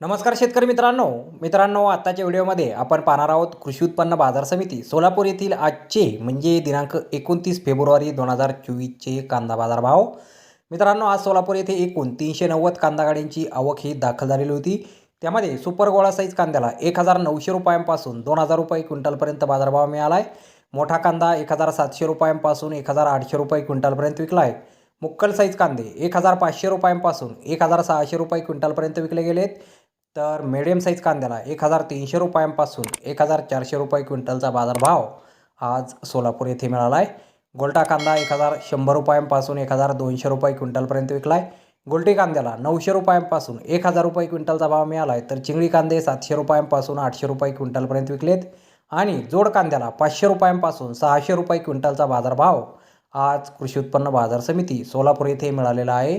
नमस्कार शेतकरी मित्रांनो. मित्रांनो आत्ताच्या व्हिडिओमध्ये आपण पाहणार आहोत कृषी उत्पन्न बाजार समिती सोलापूर येथील आजचे म्हणजे दिनांक एकोणतीस फेब्रुवारी दोन हजार चोवीसचे कांदा बाजार भाव मित्रांनो आज सोलापूर येथे एकूण तीनशे नव्वद कांदा गाड्यांची आवक ही दाखल झालेली होती. त्यामध्ये सुपर गोळा साईज कांद्याला एक हजार नऊशे रुपयांपासून दोन हजार रुपये क्विंटलपर्यंत बाजारभाव मिळाला आहे मोठा कांदा एक हजार सातशे रुपयांपासून एक हजार आठशे रुपये क्विंटलपर्यंत विकला आहे मुक्कल साईज कांदे एक हजार पाचशे रुपयांपासून एक हजार सहाशे रुपये क्विंटलपर्यंत विकले गेलेत. तर मिडियम साईज कांद्याला एक हजार तीनशे रुपयांपासून एक हजार चारशे रुपये क्विंटलचा बाजारभाव आज सोलापूर येथे मिळाला आहे गोल्टा कांदा एक हजार शंभर रुपयांपासून एक हजार दोनशे रुपये क्विंटलपर्यंत विकला आहे गोल्टी कांद्याला नऊशे रुपयांपासून एक हजार रुपये क्विंटलचा भाव मिळाला आहे तर चिंगळी कांदे सातशे रुपयांपासून आठशे रुपये क्विंटलपर्यंत विकलेत. आणि जोड कांद्याला पाचशे रुपयांपासून सहाशे रुपये क्विंटलचा बाजारभाव आज कृषी उत्पन्न बाजार समिती सोलापूर येथे मिळालेला आहे.